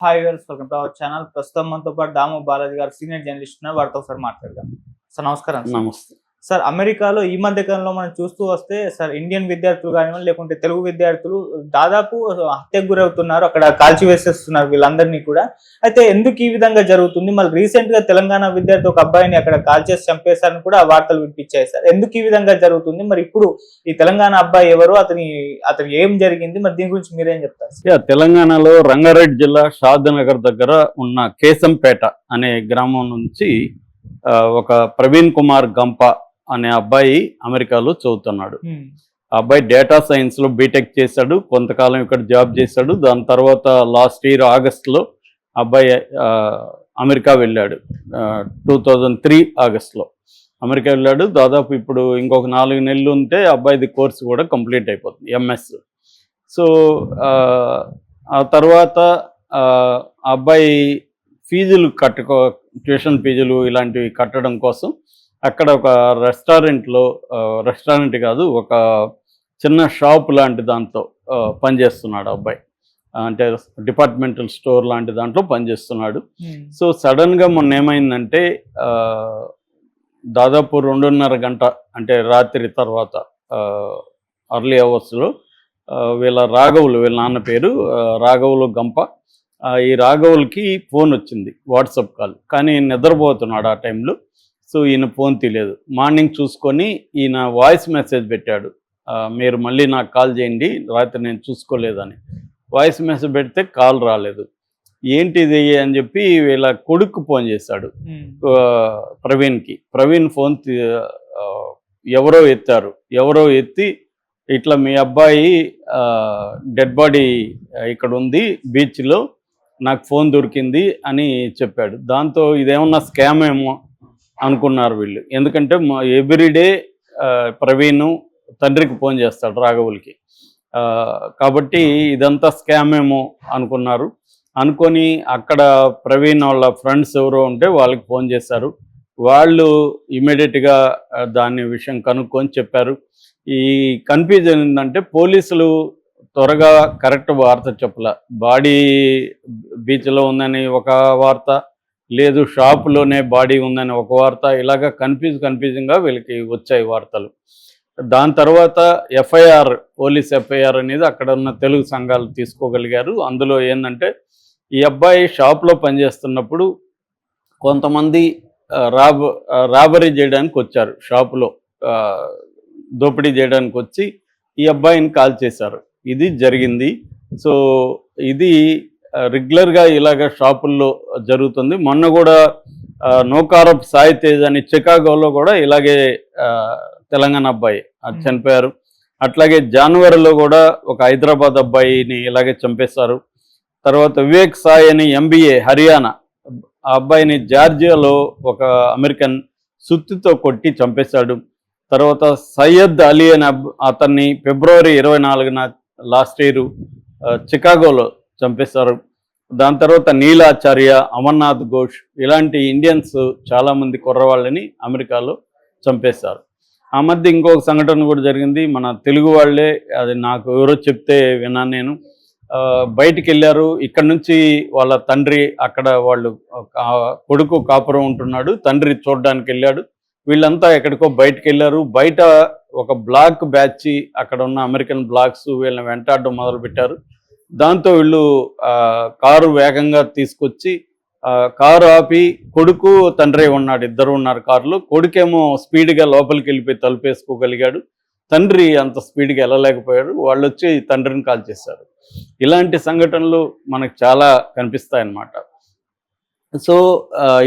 Hi girls welcome to our channel ప్రస్తుతం మనతో పాటు దాము బాలాజీ గారు సీనియర్ జర్నలిస్ట్ ఉన్నారు వారితో ఒకసారి మాట్లాడదాం సార్ నమస్కారం సార్. నమస్తే సార్ అమెరికాలో ఈ మధ్య కాలంలో మనం చూస్తూ వస్తే సార్ ఇండియన్ విద్యార్థులు కానివ్వండి లేకుంటే తెలుగు విద్యార్థులు దాదాపు హత్యకు గురవుతున్నారు. అక్కడ కాల్చివేసేస్తున్నారు వీళ్ళందరినీ కూడా. అయితే ఎందుకు ఈ విధంగా జరుగుతుంది? మళ్ళీ రీసెంట్గా తెలంగాణ విద్యార్థి ఒక అబ్బాయిని అక్కడ కాల్చేసి చంపేశారని కూడా వార్తలు వినిపించాయి సార్. ఎందుకు ఈ విధంగా జరుగుతుంది? మరి ఇప్పుడు ఈ తెలంగాణ అబ్బాయి ఎవరు? అతని అతను ఏం జరిగింది? మరి దీని గురించి మీరేం చెప్తారు సార్? తెలంగాణలో రంగారెడ్డి జిల్లా షాద్నగర్ దగ్గర ఉన్న కేశంపేట అనే గ్రామం నుంచి ఒక ప్రవీణ్ కుమార్ గంప అనే అబ్బాయి అమెరికాలో చదువుతున్నాడు. అబ్బాయి డేటా సైన్స్లో బీటెక్ చేశాడు కొంతకాలం ఇక్కడ జాబ్ చేశాడు. దాని తర్వాత లాస్ట్ ఇయర్ ఆగస్ట్లో అబ్బాయి అమెరికా వెళ్ళాడు. టూ థౌజండ్ త్రీ ఆగస్ట్లో అమెరికా వెళ్ళాడు. దాదాపు ఇప్పుడు ఇంకొక నాలుగు నెలలు ఉంటే అబ్బాయిది కోర్సు కూడా కంప్లీట్ అయిపోతుంది ఎంఎస్ సో ఆ, తర్వాత అబ్బాయి ఫీజులు కట్టుకో ట్యూషన్ ఫీజులు ఇలాంటివి కట్టడం కోసం అక్కడ ఒక రెస్టారెంట్లో రెస్టారెంట్ కాదు ఒక చిన్న షాప్ లాంటి ఆ, పనిచేస్తున్నాడు అబ్బాయి. అంటే డిపార్ట్మెంటల్ స్టోర్ లాంటి దాంట్లో పనిచేస్తున్నాడు. సో సడన్గా మొన్న ఏమైందంటే దాదాపు రెండున్నర గంట అంటే రాత్రి తర్వాత అర్లీ అవర్స్లో వీళ్ళ రాఘవులు వీళ్ళ నాన్న పేరు రాఘవులు గంప ఈ రాఘవులకి ఫోన్ వచ్చింది వాట్సాప్ కాల్. కానీ నిద్రపోతున్నాడు ఆ టైంలో. సో ఈయన ఫోన్ తీయలేదు. మార్నింగ్ చూసుకొని ఈయన వాయిస్ మెసేజ్ పెట్టాడు. మీరు మళ్ళీ నాకు కాల్ చేయండి రాత్రి నేను చూసుకోలేదని. వాయిస్ మెసేజ్ పెడితే కాల్ రాలేదు. ఏంటిది అని చెప్పి వీళ్ళ కొడుకు ఫోన్ చేశాడు. ప్రవీణ్కి. ప్రవీణ్ ఫోన్ ఎవరో ఎత్తారు. ఎవరో ఎత్తి ఇట్లా మీ అబ్బాయి డెడ్ బాడీ ఇక్కడ ఉంది బీచ్లో నాకు ఫోన్ దొరికింది అని చెప్పాడు. దాంతో ఇదేమన్నా స్కామ్ ఏమో? అనుకున్నారు వీళ్ళు. ఎందుకంటే ఎవ్రీడే ప్రవీణ్ తండ్రికి ఫోన్ చేస్తాడు రాఘవులకి. కాబట్టి ఇదంతా స్కామ్ ఏమో అనుకున్నారు. అనుకొని అక్కడ ప్రవీణ్ వాళ్ళ ఫ్రెండ్స్ ఎవరో ఉంటే వాళ్ళకి ఫోన్ చేశారు. వాళ్ళు ఇమీడియట్గా దాని విషయం కనుక్కొని చెప్పారు. ఈ కన్ఫ్యూజన్ ఏంటంటే పోలీసులు త్వరగా కరెక్ట్ వార్త చెప్పల. బాడీ బీచ్లో ఉందని ఒక వార్త లేదు షాపులోనే బాడీ ఉందని ఒక వార్త ఇలాగ కన్ఫ్యూజ్ కన్ఫ్యూజింగ్గా వీళ్ళకి వచ్చాయి వార్తలు. దాని తర్వాత ఎఫ్ఐఆర్ పోలీస్ ఎఫ్ఐఆర్ అనేది అక్కడ ఉన్న తెలుగు సంఘాలు తీసుకోగలిగారు. అందులో ఏంటంటే ఈ అబ్బాయి షాప్లో పనిచేస్తున్నప్పుడు కొంతమంది రాబ రాబరీ చేయడానికి వచ్చారు. షాపులో దోపిడీ చేయడానికి వచ్చి ఈ అబ్బాయిని కాల్ చేశారు. ఇది జరిగింది. సో ఇది రెగ్యులర్గా ఇలాగ షాపుల్లో జరుగుతుంది. మొన్న కూడా నోకారప్ సాయి తేజ్ అని చికాగోలో కూడా ఇలాగే తెలంగాణ అబ్బాయి చనిపోయారు. అట్లాగే జనవరిలో కూడా ఒక హైదరాబాద్ అబ్బాయిని ఇలాగే చంపేశారు. తర్వాత వివేక్ సాయి అని ఎంబీఏ హర్యానా ఆ అబ్బాయిని జార్జియాలో ఒక అమెరికన్ సుత్తితో కొట్టి చంపేశాడు. తర్వాత సయ్యద్ అలీ అనే అతన్ని ఫిబ్రవరి ఇరవై నాలుగున లాస్ట్ ఇయర్ చికాగోలో చంపేశారు. దాని తర్వాత నీలాచార్య అమర్నాథ్ ఘోష్ ఇలాంటి ఇండియన్స్ చాలామంది కుర్రవాళ్ళని అమెరికాలో చంపేశారు. ఆ మధ్య ఇంకొక సంఘటన కూడా జరిగింది. మన తెలుగు వాళ్ళే అది నాకు ఎవరో చెప్తే విన్నాను నేను. బయటికి వెళ్ళారు. ఇక్కడ నుంచి వాళ్ళ తండ్రి అక్కడ వాళ్ళు కొడుకు కాపురం ఉంటున్నాడు. తండ్రి చూడడానికి వెళ్ళాడు. వీళ్ళంతా ఎక్కడికో బయటికి వెళ్ళారు. బయట ఒక బ్లాక్ బ్యాచ్ అక్కడ ఉన్న అమెరికన్ బ్లాక్స్ వీళ్ళని వెంటాడడం మొదలుపెట్టారు. దాంతో వీళ్ళు కారు వేగంగా తీసుకొచ్చి కారు ఆపి కొడుకు తండ్రి ఉన్నాడు ఇద్దరు ఉన్నారు కారులో. కొడుకేమో స్పీడ్గా లోపలికి వెళ్ళిపోయి తలుపేసుకోగలిగాడు తండ్రి అంత స్పీడ్గా వెళ్ళలేకపోయాడు. వాళ్ళు వచ్చి తండ్రిని కాల్ చేశారు. ఇలాంటి సంఘటనలు మనకు చాలా కనిపిస్తాయన్నమాట. సో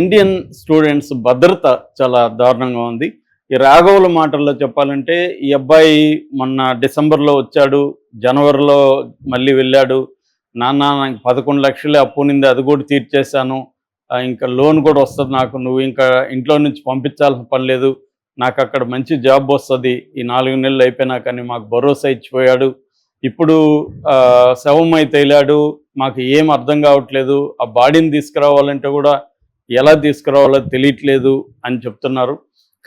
ఇండియన్ స్టూడెంట్స్ భద్రత చాలా దారుణంగా ఉంది. ఈ రాఘవుల మాటల్లో చెప్పాలంటే ఈ అబ్బాయి మొన్న డిసెంబర్లో వచ్చాడు జనవరిలో మళ్ళీ వెళ్ళాడు. నాన్న నాకు పదకొండు లక్షలే అప్పు నింది అది కూడా తీర్చేశాను. ఇంకా లోన్ కూడా వస్తుంది నాకు నువ్వు ఇంకా ఇంట్లో నుంచి పంపించాల్సిన పని లేదు. నాకు అక్కడ మంచి జాబ్ వస్తుంది. ఈ నాలుగు నెలలు అయిపోయినా కానీ మాకు భరోసా ఇచ్చిపోయాడు. ఇప్పుడు శవమై తేలాడు. మాకు ఏం అర్థం కావట్లేదు. ఆ బాడీని తీసుకురావాలంటే కూడా ఎలా తీసుకురావాలో తెలియట్లేదు అని చెప్తున్నారు.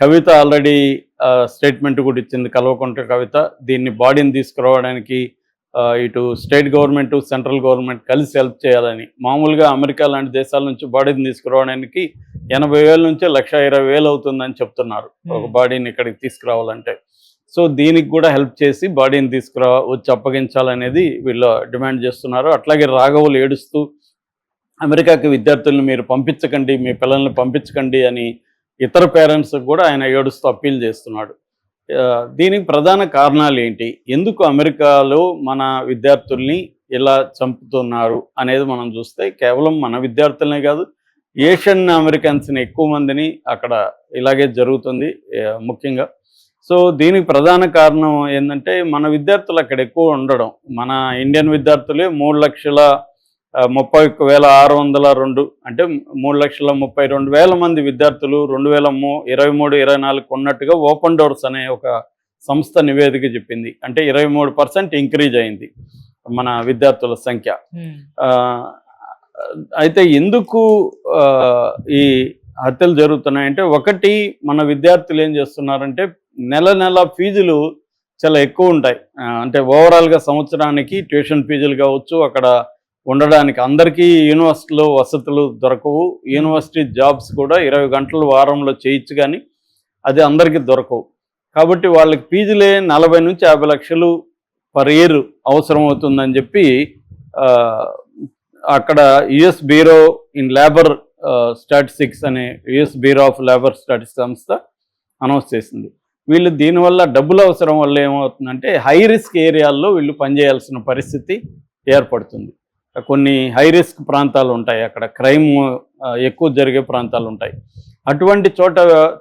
కవిత ఆల్రెడీ స్టేట్మెంట్ కూడా ఇచ్చింది. కల్వకుంట్ల కవిత. దీన్ని బాడీని తీసుకురావడానికి ఇటు స్టేట్ గవర్నమెంట్ సెంట్రల్ గవర్నమెంట్ కలిసి హెల్ప్ చేయాలని. మామూలుగా అమెరికా లాంటి దేశాల నుంచి బాడీని తీసుకురావడానికి ఎనభై వేల నుంచి లక్ష ఇరవై వేలు అవుతుందని చెప్తున్నారు. ఒక. బాడీని ఇక్కడికి తీసుకురావాలంటే. సో దీనికి కూడా హెల్ప్ చేసి బాడీని తీసుకురా వచ్చి అప్పగించాలనేది వీళ్ళు డిమాండ్ చేస్తున్నారు. అట్లాగే రాఘవులు ఏడుస్తూ అమెరికాకి విద్యార్థులను మీరు పంపించకండి మీ పిల్లల్ని పంపించకండి అని ఇతర పేరెంట్స్ కూడా ఆయన ఏడుస్తూ అప్పీల్ చేస్తున్నాడు. దీనికి ప్రధాన కారణాలు ఏంటి? ఎందుకు అమెరికాలో మన విద్యార్థుల్ని ఇలా చంపుతున్నారు అనేది మనం చూస్తే కేవలం మన విద్యార్థులనే కాదు ఏషియన్ అమెరికన్స్ని ఎక్కువ మందిని అక్కడ ఇలాగే జరుగుతుంది ముఖ్యంగా. సో దీనికి ప్రధాన కారణం ఏంటంటే మన విద్యార్థులు అక్కడ ఎక్కువ ఉండడం. మన ఇండియన్ విద్యార్థులే మూడు లక్షల ముప్పై ఒక్క వేల ఆరు వందల రెండు అంటే మూడు లక్షల ముప్పై రెండు వేల మంది విద్యార్థులు రెండు వేల మూ ఇరవై మూడు ఇరవై నాలుగు ఉన్నట్టుగా ఓపెన్ డోర్స్ అనే ఒక సంస్థ నివేదిక చెప్పింది. అంటే ఇరవై మూడు పర్సెంట్ ఇంక్రీజ్ అయింది మన విద్యార్థుల సంఖ్య. అయితే ఎందుకు ఈ హత్యలు జరుగుతున్నాయంటే ఒకటి మన విద్యార్థులు ఏం చేస్తున్నారంటే నెల నెల ఫీజులు చాలా ఎక్కువ ఉంటాయి. అంటే ఓవరాల్గా సంవత్సరానికి ట్యూషన్ ఫీజులు కావచ్చు అక్కడ ఉండడానికి అందరికీ యూనివర్సిటీలో వసతులు దొరకవు. యూనివర్సిటీ జాబ్స్ కూడా ఇరవై గంటలు వారంలో చేయొచ్చు కానీ అది అందరికీ దొరకవు. కాబట్టి వాళ్ళకి ఫీజులే నలభై నుంచి యాభై లక్షలు పర్ ఇయర్ అవసరం అవుతుందని చెప్పి అక్కడ US bureau in labour statistics అనే US bureau of labour statistics సంస్థ అనౌన్స్ చేసింది. వీళ్ళు దీనివల్ల డబ్బులు అవసరం వల్ల ఏమవుతుందంటే హై రిస్క్ ఏరియాల్లో వీళ్ళు పనిచేయాల్సిన పరిస్థితి ఏర్పడుతుంది. కొన్ని హై రిస్క్ ప్రాంతాలు ఉంటాయి అక్కడ. క్రైమ్ ఎక్కువ జరిగే ప్రాంతాలు ఉంటాయి. అటువంటి చోట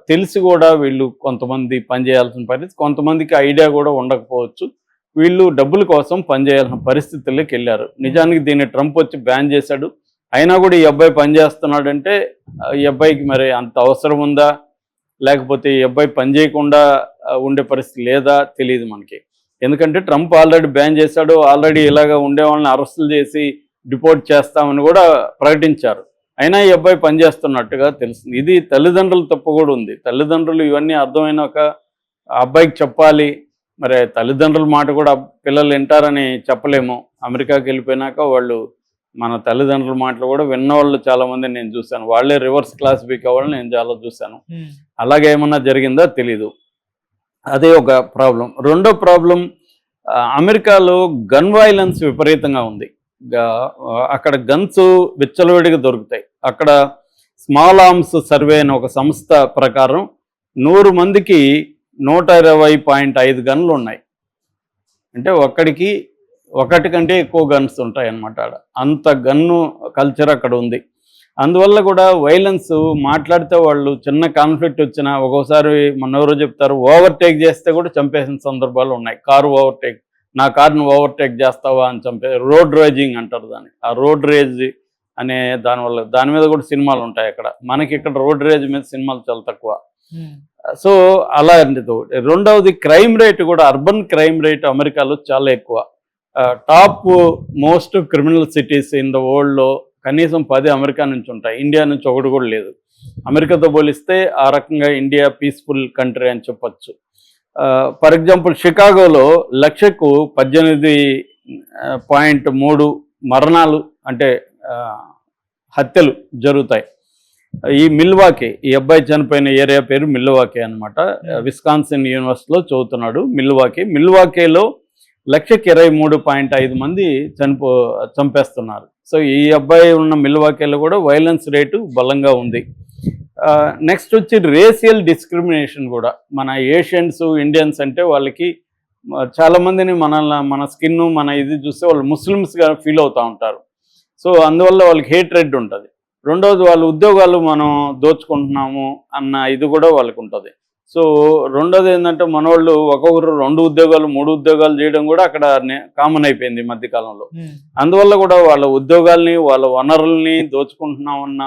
తెలిసి కూడా వీళ్ళు కొంతమంది పనిచేయాల్సిన పరిస్థితి కొంతమందికి ఐడియా కూడా ఉండకపోవచ్చు. వీళ్ళు డబ్బుల కోసం పనిచేయాల్సిన పరిస్థితుల్లోకి వెళ్ళారు. నిజానికి దీన్ని ట్రంప్ వచ్చి బ్యాన్ చేశాడు. అయినా కూడా ఈ అబ్బాయి పనిచేస్తున్నాడంటే ఈ అబ్బాయికి మరి అంత అవసరం ఉందా? లేకపోతే ఈ అబ్బాయి పని చేయకుండా ఉండే పరిస్థితి లేదా? తెలియదు మనకి. ఎందుకంటే ట్రంప్ ఆల్రెడీ బ్యాన్ చేశాడు. ఆల్రెడీ ఇలాగ ఉండే వాళ్ళని అరెస్టులు చేసి డిపోర్ట్ చేస్తామని కూడా ప్రకటించారు. అయినా ఈ అబ్బాయి పనిచేస్తున్నట్టుగా తెలుస్తుంది. ఇది తల్లిదండ్రుల తప్పు కూడా ఉంది. తల్లిదండ్రులు ఇవన్నీ అర్థమైనాక ఆ అబ్బాయికి చెప్పాలి. మరి తల్లిదండ్రుల మాట కూడా పిల్లలు వింటారని చెప్పలేము. అమెరికాకి వెళ్ళిపోయినాక వాళ్ళు మన తల్లిదండ్రుల మాటలు కూడా విన్నవాళ్ళు చాలా మంది నేను చూశాను. వాళ్ళే రివర్స్ క్లాసిఫిక్ అవ్వాలని నేను చాలా చూశాను. అలాగే ఏమన్నా జరిగిందో తెలీదు. అదే ఒక ప్రాబ్లం. రెండో ప్రాబ్లం అమెరికాలో గన్ వైలెన్స్ విపరీతంగా ఉంది. అక్కడ గన్స్ విచ్చలవిడిగా దొరుకుతాయి. అక్కడ స్మాల్ ఆర్మ్స్ సర్వే అనే ఒక సంస్థ ప్రకారం నూరు మందికి నూట ఇరవై పాయింట్ ఐదు గన్లు ఉన్నాయి. అంటే ఒక్కడికి ఒకటి కంటే ఎక్కువ గన్స్ ఉంటాయి అన్నమాట ఆడ. అంత గన్ను కల్చర్ అక్కడ ఉంది. అందువల్ల కూడా వైలెన్స్ మాట్లాడితే వాళ్ళు చిన్న కాన్ఫ్లిక్ట్ వచ్చినా ఒక్కోసారి మన ఎవరో చెప్తారు ఓవర్టేక్ చేస్తే కూడా చంపేసిన సందర్భాలు ఉన్నాయి. కారు ఓవర్టేక్ నా కార్ను ఓవర్టేక్ చేస్తావా అని చంపే రోడ్ రేజింగ్ అంటారు దాన్ని. ఆ రోడ్ రేజ్ అనే దానివల్ల దాని మీద కూడా సినిమాలు ఉంటాయి అక్కడ. మనకి ఇక్కడ రోడ్ రేజ్ మీద సినిమాలు చాలా తక్కువ. సో అలా ఒకటి. రెండవది క్రైమ్ రేట్ కూడా అర్బన్ క్రైమ్ రేట్ అమెరికాలో చాలా ఎక్కువ. Top most criminal cities in the వరల్డ్లో కనీసం పది అమెరికా నుంచి ఉంటాయి. ఇండియా నుంచి ఒకటి కూడా లేదు. అమెరికాతో పోలిస్తే ఆ రకంగా ఇండియా పీస్ఫుల్ కంట్రీ అని చెప్పొచ్చు. ఫర్ ఎగ్జాంపుల్ షికాగోలో లక్షకు పద్దెనిమిది పాయింట్ మూడు మరణాలు అంటే హత్యలు జరుగుతాయి. ఈ మిల్వాకే ఈ అబ్బాయి చనిపోయిన ఏరియా పేరు మిల్వాకే అనమాట విస్కాన్సిన్ యూనివర్సిటీలో చదువుతున్నాడు మిల్వాకే. మిల్వాకేలో లక్షకి ఇరవై మూడు పాయింట్ ఐదు మంది చనిపో చంపేస్తున్నారు. సో ఈ అబ్బాయి ఉన్న మిల్వాకేలో కూడా వైలెన్స్ రేటు బలంగా ఉంది. నెక్స్ట్ వచ్చి రేసియల్ డిస్క్రిమినేషన్ కూడా. మన ఏషియన్స్ ఇండియన్స్ అంటే వాళ్ళకి మ, చాలా మందిని మన మన స్కిన్ మన ఇది చూస్తే వాళ్ళు ముస్లిమ్స్గా ఫీల్ అవుతూ ఉంటారు. సో అందువల్ల వాళ్ళకి హేట్ రెడ్ ఉంటుంది. రెండవది వాళ్ళ ఉద్యోగాలు మనం దోచుకుంటున్నాము అన్న ఇది కూడా వాళ్ళకి ఉంటుంది. సో రెండోది ఏంటంటే మనోళ్ళు ఒక్కొక్కరు రెండు ఉద్యోగాలు మూడు ఉద్యోగాలు చేయడం కూడా అక్కడ కామన్ అయిపోయింది మధ్యకాలంలో. అందువల్ల కూడా వాళ్ళ ఉద్యోగాల్ని వాళ్ళ వనరుల్ని దోచుకుంటున్నామన్న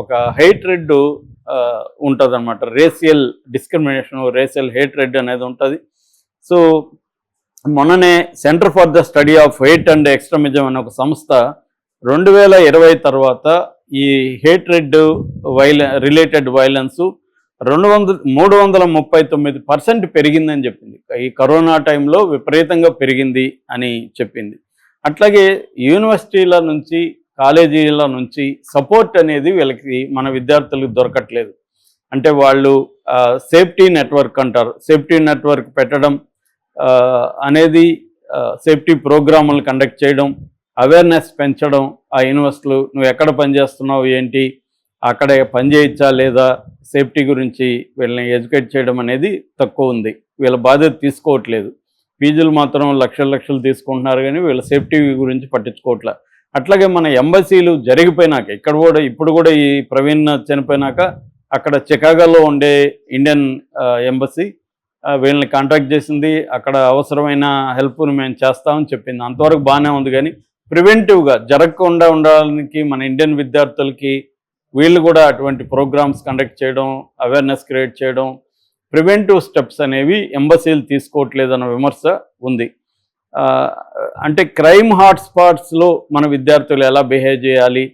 ఒక హేట్రెడ్ ఉంటుంది అనమాట రేసియల్ డిస్క్రిమినేషన్ రేసియల్ హేట్రెడ్ అనేది ఉంటుంది. సో మొన్ననే centre for the study of hate and extremism అనే ఒక సంస్థ రెండు వేల ఇరవై తర్వాత ఈ హేట్రెడ్ వైల రిలేటెడ్ వైలెన్స్ రెండు వందల మూడు వందల ముప్పై తొమ్మిది పర్సెంట్ పెరిగిందని చెప్పింది. ఈ కరోనా టైంలో విపరీతంగా పెరిగింది అని చెప్పింది. అట్లాగే యూనివర్సిటీల నుంచి కాలేజీల నుంచి సపోర్ట్ అనేది వీళ్ళకి మన విద్యార్థులకు దొరకట్లేదు. అంటే వాళ్ళు సేఫ్టీ నెట్వర్క్ అంటారు. సేఫ్టీ నెట్వర్క్ పెట్టడం అనేది సేఫ్టీ ప్రోగ్రాములు కండక్ట్ చేయడం అవేర్నెస్ పెంచడం ఆ యూనివర్సిటీలు నువ్వు ఎక్కడ పనిచేస్తున్నావు ఏంటి అక్కడ పనిచేయచ్చా లేదా సేఫ్టీ గురించి వీళ్ళని ఎడ్యుకేట్ చేయడం అనేది తక్కువ ఉంది. వీళ్ళ బాధ్యత తీసుకోవట్లేదు. ఫీజులు మాత్రం లక్షలు లక్షలు తీసుకుంటున్నారు కానీ వీళ్ళ సేఫ్టీ గురించి పట్టించుకోవట్లే. అట్లాగే మన ఎంబసీలు జరిగిపోయినాక ఇక్కడ కూడా ఇప్పుడు కూడా ఈ ప్రవీణ్ చనిపోయినాక అక్కడ చికాగోలో ఉండే ఇండియన్ ఎంబసీ వీళ్ళని కాంటాక్ట్ చేసింది. అక్కడ అవసరమైన హెల్ప్ను మేము చేస్తామని చెప్పింది. అంతవరకు బాగానే ఉంది కానీ ప్రివెంటివ్గా జరగకుండా ఉండడానికి మన ఇండియన్ విద్యార్థులకి వీళ్ళు కూడా అటువంటి ప్రోగ్రామ్స్ కండక్ట్ చేయడం అవేర్నెస్ క్రియేట్ చేయడం ప్రివెంటివ్ స్టెప్స్ అనేవి ఎంబసీలు తీసుకోవట్లేదన్న విమర్శ ఉంది. అంటే క్రైమ్ హాట్స్పాట్స్లో మన విద్యార్థులు ఎలా బిహేవ్ చేయాలి